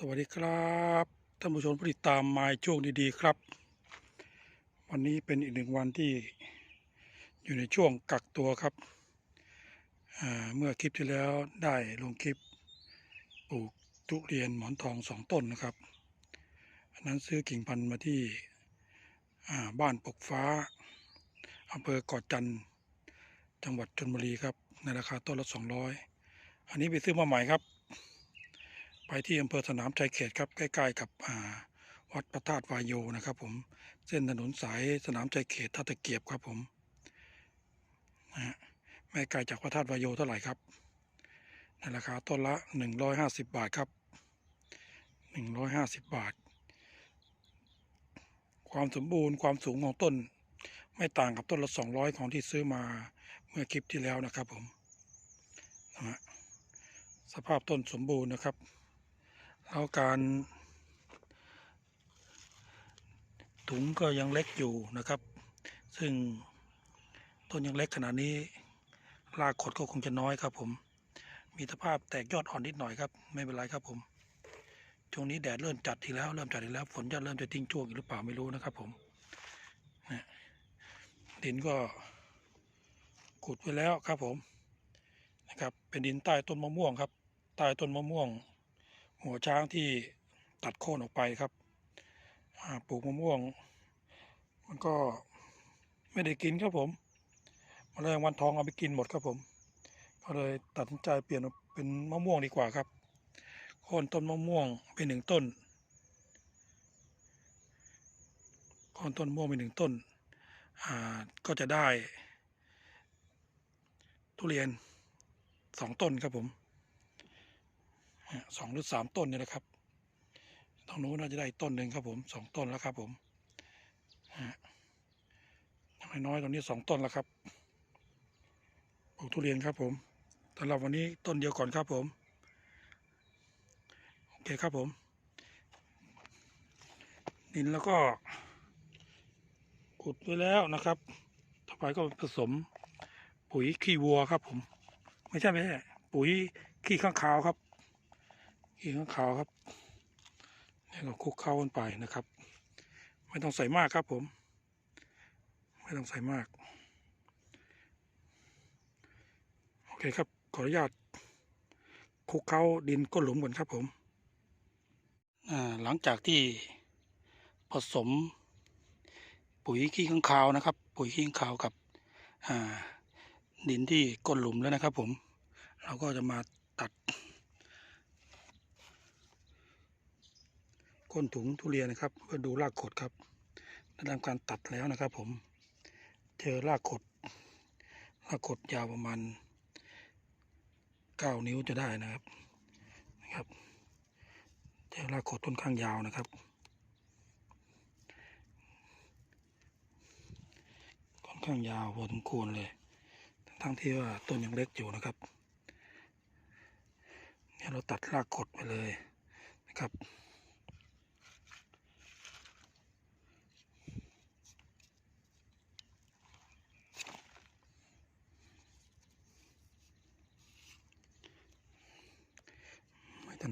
สวัสดีครับท่านผู้ชมผู้ติดตามมาช่วงดีๆครับ วันนี้เป็นอีกหนึ่งวันที่อยู่ในช่วงกักตัวครับเมื่อคลิปที่แล้วได้ลงคลิปปลูกทุเรียนหมอนทองสองต้นนะครับอันนั้นซื้อกิ่งพันธุ์มาที่บ้านปกฟ้าอำเภอเกาะจันทร์จังหวัดชลบุรีครับในราคาต้นละสองร้อยอันนี้ไปซื้อมาใหม่ครับ ไปที่อำเภอสนามชัยเขตครับใกล้ๆกับวัดพระธาตุวายโยนะครับผมเส้นถนนสายสนามชัยเขตท่าตะเกียบครับผมนะฮะไม่ไกลจากพระธาตุวายโยเท่าไหร่ครับในราคาต้นละหนึ่งร้อยห้าสิบบาทครับหนึ่งร้อยห้าสิบบาท ความสมบูรณ์ความสูงของต้น ไม่ต่างกับต้นละสองร้อยของที่ซื้อมาเมื่อคลิปที่แล้วนะครับผมนะสภาพต้นสมบูรณ์นะครับ แล้วการถุงก็ยังเล็กอยู่นะครับ ซึ่งต้นยังเล็กขนาดนี้รากขดก็คงจะน้อยครับ ผม มีสภาพแตกยอดอ่อนนิดหน่อยครับ ไม่เป็นไรครับผม ช่วงนี้แดดเริ่มจัดทีแล้วเริ่มจัดทีแล้ว ฝนจะเริ่มจะทิ้งช่วงอีกหรือเปล่าไม่รู้นะครับ ผมนะดินก็ขุดไว้แล้วครับผมนะครับ เป็นดินใต้ต้นมะม่วงครับ ใต้ต้นมะม่วง หัวช้างที่ตัดโค่นออกไปครับปลูกมะม่วง มันก็ไม่ได้กินครับผมมแมลงวันทองเอาไปกินหมดครับผม ก็เลยตัดสินใจเปลี่ยนเป็นมะม่วงดีกว่าครับโค่นต้นมะม่วงไปหนึ่งต้นโค่นต้นมะม่วงไปหนึ่งต้นก็จะได้ ทุเรียนสองต้นครับผม สองหรือสามต้นเนี่ยนะครับตรงนู้นน่าจะได้ต้นหนึ่งครับผมสองต้นแล้วครับผมฮะอย่างน้อยๆตรงนี้สองต้นแล้วครับปลูกทุเรียนครับผมสำหรับวันนี้ต้นเดียวก่อนครับผมโอเคครับผมดินแล้วก็ขุดไว้แล้วนะครับ ต่อไปก็ผสมปุ๋ยขี้วัวครับผม ไม่ใช่ไม่ใช่ปุ๋ยขี้ข้างคาวครับ ขี้ข้างขาวครับนี่ก็คลุกเข้ากันไปนะครับ ไม่ต้องใส่มากครับผม ไม่ต้องใส่มาก โอเคครับ ขออนุญาตคลุกเข้าดินก้นหลุมก่อนครับผมหลังจากที่ผสมปุ๋ยขี้ข้างคาวนะครับ ปุ๋ยขี้ข้างคาวกับดินที่ก้นหลุมแล้วนะครับ ผม เราก็จะมาตัด ก้นถุงทุเรียนนะครับเพื่อดูรากขดครับได้ทำการตัดแล้วนะครับ ผม เจอรากขดรากขดยาวประมาณเก้านิ้วจะได้นะครับนะครับ เจอรากขดต้นข้างยาวนะครับค่อนข้างยาวพอสมควรเลย ทั้งที่ว่าต้นยังเล็กอยู่นะครับเนี่ยเราตัดรากขดไปเลยนะครับ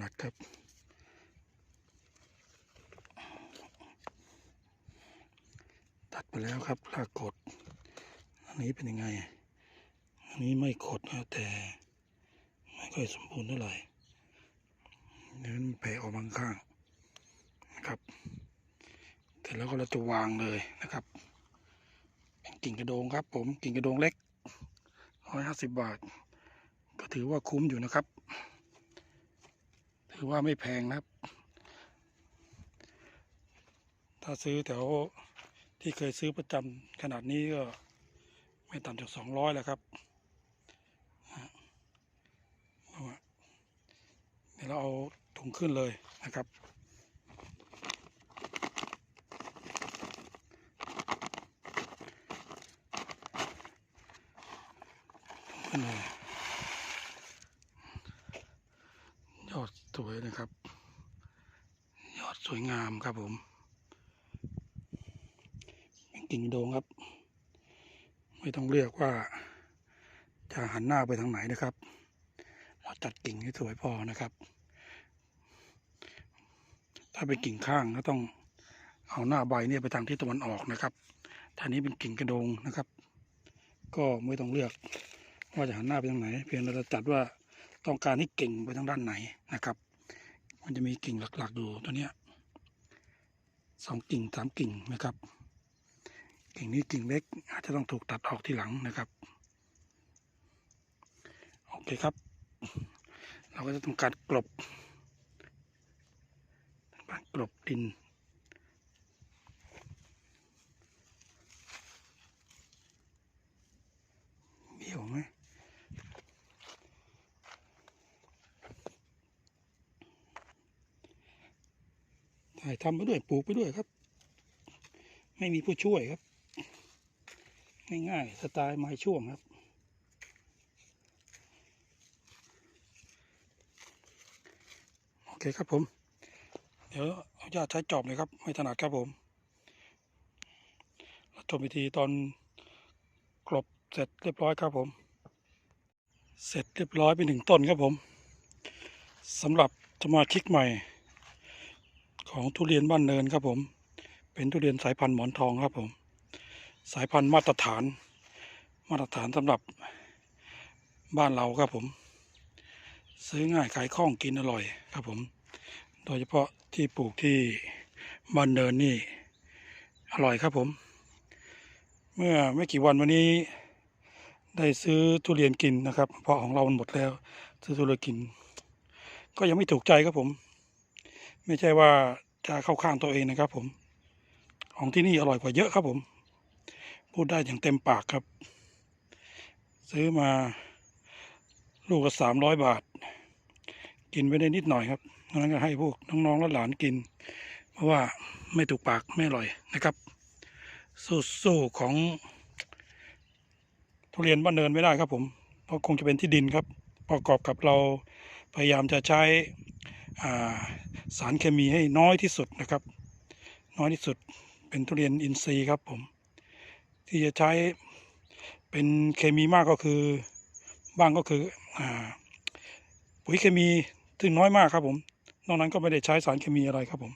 นัดครับ ตัดไปแล้วครับรากกด อันนี้เป็นยังไง อันนี้ไม่ขดนะแต่ไม่ค่อยสมบูรณ์เท่าไหร่เดี๋ยวมันแผ่ออกบางข้างนะครับเสร็จแล้วก็เราจะวางเลยนะครับเป็นกิ่งกระโดงครับ ผมกิ่งกระโดงเล็กร้อยห้าสิบบาท ก็ถือว่าคุ้มอยู่นะครับ ถือว่าไม่แพงนะครับ ถ้าซื้อแถวที่เคยซื้อประจำขนาดนี้ก็ไม่ต่ำจากสองร้อยแล้วครับเดี๋ยวเราเอาถุงขึ้นเลยนะครับขึ้นเลยยอด สวยนะครับ ยอดสวยงามครับผมเป็นกิ่งโดงครับ ไม่ต้องเลือกว่า จะหันหน้าไปทางไหนนะครับ เราจัดกิ่งให้สวยพอนะครับบาเป็นกิ่งข้างก็ต้องเอาหน้าใบเนี่ยไปทางทิศตะวันออกนะครับท่านี้เป็นกิ่งกระโดงนะครับ ก็ไม่ต้องเลือกว่าจะหันหน้าไปทางไหน เพียงเราจะจัดว่า ต้องการให้กิ่งไปทางด้านไหนนะครับ มันจะมีกิ่งหลักๆอยู่ตัวเนี้ยสองกิ่งสามกิ่งนะครับ กิ่งนี้กิ่งเล็ก อาจจะต้องถูกตัดออกทีหลังนะครับ โอเคครับ เราก็จะทำการกลบทำการกลบดินเบี้ยวไหม ถ่ายทำไปด้วยปลูกไปด้วยครับ ไม่มีผู้ช่วยครับ ง่ายๆสไตล์ไม้ช่วงครับโอเคครับผม เดี๋ยวเอาญาตใช้จอบเลยครับ ไม่ถนัดครับผมเราชมวิธีตอนกลบเสร็จเรียบร้อยครับผม เสร็จเรียบร้อยไปหนึ่งต้นครับผมสำหรับสมาชิกใหม่ ของทุเรียนบ้านเนินครับผม เป็นทุเรียนสายพันธุ์หมอนทองครับผม สายพันธุ์มาตรฐาน มาตรฐานสำหรับบ้านเราครับผม ซื้อง่ายขายคล่องกินอร่อยครับผม โดยเฉพาะที่ปลูกที่บ้านเนินนี่อร่อยครับผม เมื่อไม่กี่วันวันนี้ได้ซื้อทุเรียนกินนะครับ เพราะของเรามันหมดแล้ว ซื้อทุเรียนกิน ก็ยังไม่ถูกใจครับผม ไม่ใช่ว่าจะเข้าข้างตัวเองนะครับ ผม ของที่นี่อร่อยกว่าเยอะครับผม พูดได้อย่างเต็มปากครับ ซื้อมาลูกละสามร้อยบาท กินไปได้นิดหน่อยครับนั้นก็ให้พวกน้องๆและหลานกิน เพราะว่าไม่ถูกปากไม่อร่อยนะครับสู้ๆของทุเรียนบ้านเนินไม่ได้ครับ ผมเพราะคงจะเป็นที่ดินครับ ประกอบกับเราพยายามจะใช้อ่า สารเคมีให้น้อยที่สุดนะครับ น้อยที่สุดเป็นทุเรียนอินทรีย์ครับผม ที่จะใช้เป็นเคมีมากก็คือบ้างก็คืออ่าปุ๋ยเคมีซึ่งน้อยมากครับผม นอกนั้นก็ไม่ได้ใช้สารเคมีอะไรครับผม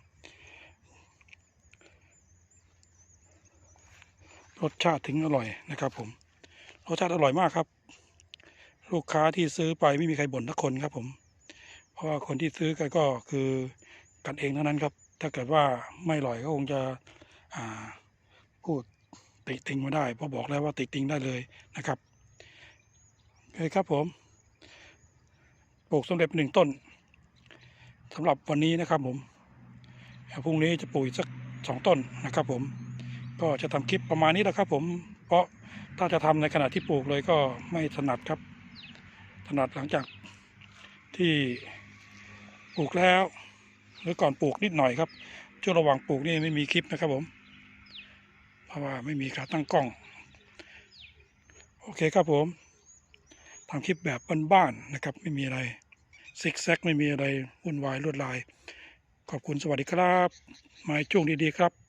รสชาติถึงอร่อยนะครับผม รสชาติอร่อยมากครับ ลูกค้าที่ซื้อไปไม่มีใครบ่นทักคนครับผม เพราะว่าคนที่ซื้อกันก็คือกันเองเท่านั้นครับ ถ้าเกิดว่าไม่อร่อยก็คงจะพูดติติงมาได้เพราะบอกแล้วว่าติติงได้เลยนะครับโอเคครับผมปลูกสำเร็จหนึ่งต้นสำหรับวันนี้นะครับผมพรุ่งนี้จะปลูกอีกสักสองต้นนะครับ ผม ก็จะทำคลิปประมาณนี้แหละครับ ผม เพราะถ้าจะทำในขณะที่ปลูกเลยก็ไม่ถนัดครับ ถนัดหลังจากที่ ปลูกแล้ว หรือก่อนปลูกนิดหน่อยครับช่วงระหว่างปลูกนี่ไม่มีคลิปนะครับผม เพราะว่าไม่มีขาตั้งกล้อง โอเคครับผมทำคลิปแบบบ้านๆนะครับ ไม่มีอะไรซิกแซกไม่มีอะไรวุ่นวายลวดลาย ขอบคุณสวัสดีครับ มาช่วงดีๆครับ